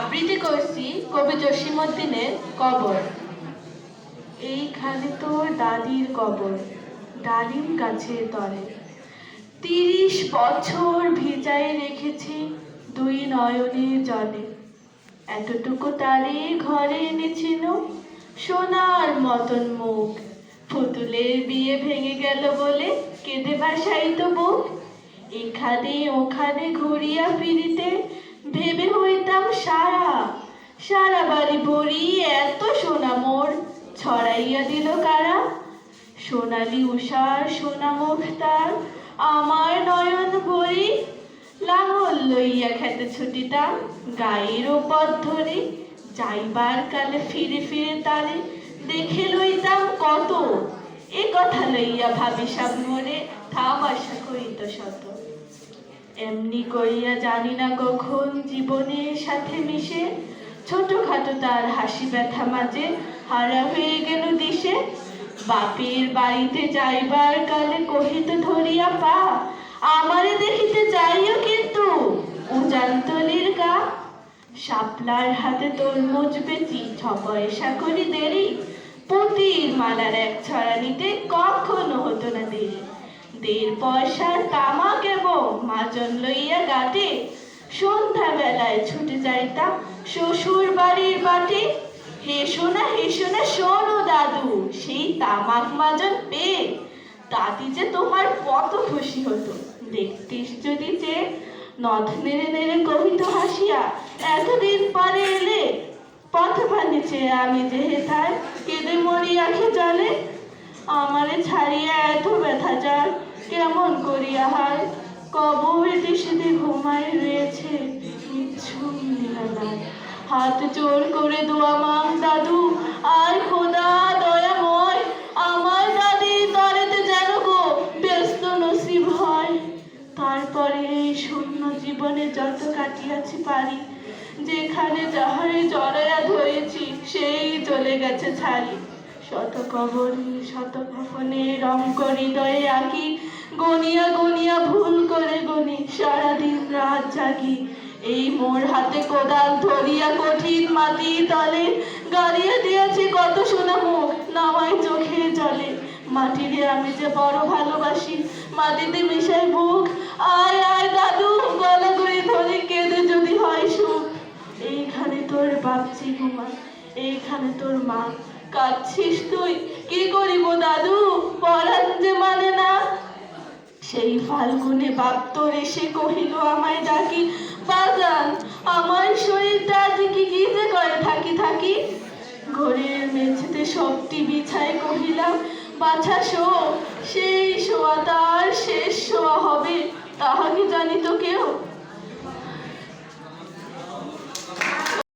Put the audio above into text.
আবৃত্তি করছি কবি জসিমুদ্দিনের কবর। এইখানে তোর দাদির কবর, ডালিম গাছের তলে তিরিশ বছর ভিজাই রেখেছি দুই নয়নের জলে। এতটুকু তারে ঘরে এনেছিল সোনার মতন মুখ। পুতুলের বিয়ে ভেঙে গেল বলে কেঁদে ভাসাইত বুক। এখানে ওখানে ঘুরিয়া ফিরিতে ভেবে হইতাম সারা সারা বাড়ি ভরি এত সোনা মোর। ছড়াইয়া দিল কারা? সোনালি উষার, সোনা মুখ তার আমার নয়ন ভরি। লাঙল লইয়া খেতে ছুটিতাম গায়ের পথ ধরে। যাইবার কালে ফিরে ফিরে তারে দেখে লইতাম কত। এ কথা লইয়া ভাবি সব মনে থামাশা করিত শত। এমনি করিয়া জানি না কখন জীবনের সাথে মিশে। ছোটখাটো তার হাসি ব্যথা মাঝে হারা হয়ে গেল দিশে। বাপের বাড়িতে যাইবার কালে কহিত, ধরিয়া পা, আমারে দেখিতে যাইও কিন্তু উজানতলির গা। শাপলার হাতে তরমুজ বেচি, ছ পয়সা করি দেরি। পুতির মালার এক ছড়া নিতে কখনো হতো না দেরি। দেড় পয়সার তামাক এবং মাজন লইয়া গাটে সন্ধ্যা বেলায় ছুটে যাইতাম শ্বশুর বাড়ির বাটে হেসো না হেসো না শোনো দাদু, সেই তামাক মাজন পেয়ে। দাদি যে তোমার কত খুশি হতো। দেখতিস যদি যে নথ নেড়ে নেড়ে কহিত হাসিয়া, এতদিন পরে এলে পথ ভাঙিছে আমি যে হেথায়, কেঁদে মরি আখে জলে। আমারে ছাড়িয়া এত ব্যথা যার, কেমন করিয়া হায়? কবরে দিশিতে ঘুমায় রয়েছে নিঝুম নীলালায় হাত জোর করে দোয়া মাং দাদু, আর খোদা, দয়াময়, আমার দাদি তরেতে যেন গো ব্যস্ত নসিব হয়। তারপরে এই শূন্য জীবনে যত কাটিয়াছি পারি, যেখানে যাহারে জড়াইয়া ধরেছি, সেই চলে গেছে ছাড়ি। শত কবরে শত কফনে রং করি দয়ে আঁকি গনিয়া গনিয়া, ভুল করে গনি, সারাদিন রাত জাগি। এই মোর হাতে কোদাল ধরিয়া কঠিন মাটি তলে। গাড়িয়ে দিয়েছি কত সোনা মুখ নামাই চোখে জলে। মাটিরে আমি যে বড় ভালোবাসি, মাটিতে মিশাই বুক। আয় আয়, দাদু, গলা করে ধরে কেঁদে যদি হয় সুখ। এইখানে তোর বাপচি ঘুমা এইখানে তোর মা। কাঁদছিস তুই, কি করিব দাদু? সেই ফাল্গুনে বাপ্তর এসে কহিল, আমায় ডাকি বাজান আমার শরীরটা কি কি যে করে থাকি থাকি? ঘরের মেঝেতে সবটি বিছায় কহিলাম, বাছা শো, সেই শোয়া তার শেষ শোয়া হবে, তাহা কি জানিত কেউ?